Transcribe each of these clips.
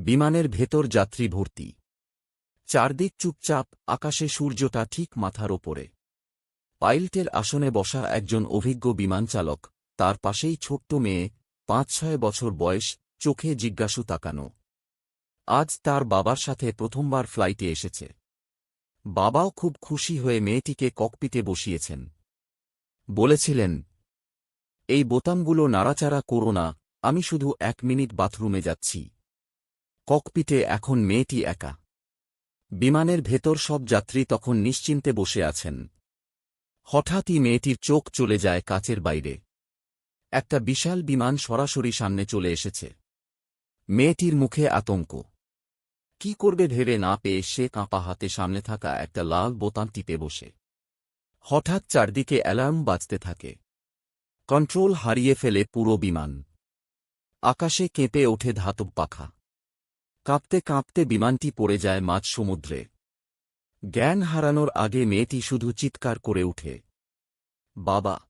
বিমানের ভেতর যাত্রী ভর্তি। চারদিক চুপচাপ, আকাশে সূর্যটা ঠিক মাথার ওপরে। পাইলটের আসনে বসা একজন অভিজ্ঞ বিমান চালক, তার পাশেই ছোট্ট মেয়ে পাঁচ ছয় বছর বয়স, চোখে জিজ্ঞাসু তাকানো। আজ তার বাবার সাথে প্রথমবার ফ্লাইটে এসেছে। বাবাও খুব খুশি হয়ে মেয়েটিকে ককপিতে বসিয়েছেন। বলেছিলেন, এই বোতামগুলো নাড়াচাড়া করো না, আমি শুধু এক মিনিট বাথরুমে যাচ্ছি। ককপিটে এখন মেয়েটি একা। বিমানের ভেতর সব যাত্রী তখন নিশ্চিন্তে বসে আছেন। হঠাৎই মেয়েটির চোখ চলে যায় কাচের বাইরে। একটা বিশাল বিমান সরাসরি সামনে চলে এসেছে। মেয়েটির মুখে আতঙ্ক। কি করবে ভেবে না পেয়ে সে কাঁপা হাতে সামনে থাকা একটা লাল বোতাম টিপে বসে। হঠাৎ চারদিকে অ্যালার্ম বাজতে থাকে। কন্ট্রোল হারিয়ে ফেলে পুরো বিমান। আকাশে কেঁপে ওঠে ধাতব পাখা। কাঁপতে কাঁপতে বিমানটি পড়ে যায় মাঝ সমুদ্রে। জ্ঞান হারানোর আগে মেয়েটি শুধু চিৎকার করে উঠে বাবা!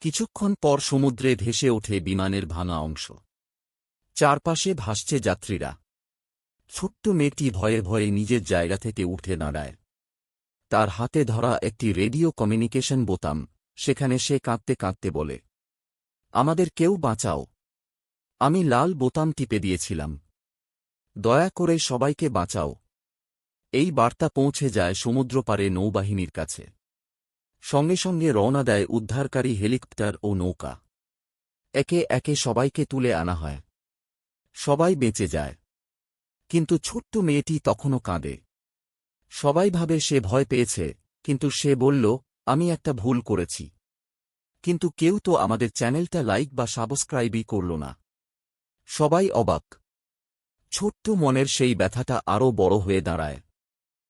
কিছুক্ষণ পর সমুদ্রে ভেসে ওঠে বিমানের ভাঙা অংশ। চারপাশে ভাসছে যাত্রীরা। ছোট্ট মেয়েটি ভয়ে ভয়ে নিজের জায়গা থেকে উঠে দাঁড়ায়। তার হাতে ধরা একটি রেডিও কমিউনিকেশন বোতাম, সেখানে সে কাঁদতে কাঁদতে বলে, আমাদের কেউ বাঁচাও। আমি লাল বোতাম টিপে দিয়েছিলাম। দয়া করে সবাইকে বাঁচাও। এই বার্তা পৌঁছে যায় সমুদ্রপারে নৌবাহিনীর কাছে। সঙ্গে সঙ্গে রওনা দেয় উদ্ধারকারী হেলিকপ্টার ও নৌকা। একে একে সবাইকে তুলে আনা হয়। সবাই বেঁচে যায়। কিন্তু ছোট্ট মেয়েটি তখনও কাঁদে। সবাই ভাবে সে ভয় পেয়েছে, কিন্তু সে বলল, আমি একটা ভুল করেছি। কিন্তু কেউ তো আমাদের চ্যানেলটা লাইক বা সাবস্ক্রাইবই করল না। সবাই অবাক। ছোট্ট মনের সেই ব্যথাটা আরও বড় হয়ে দাঁড়ায়।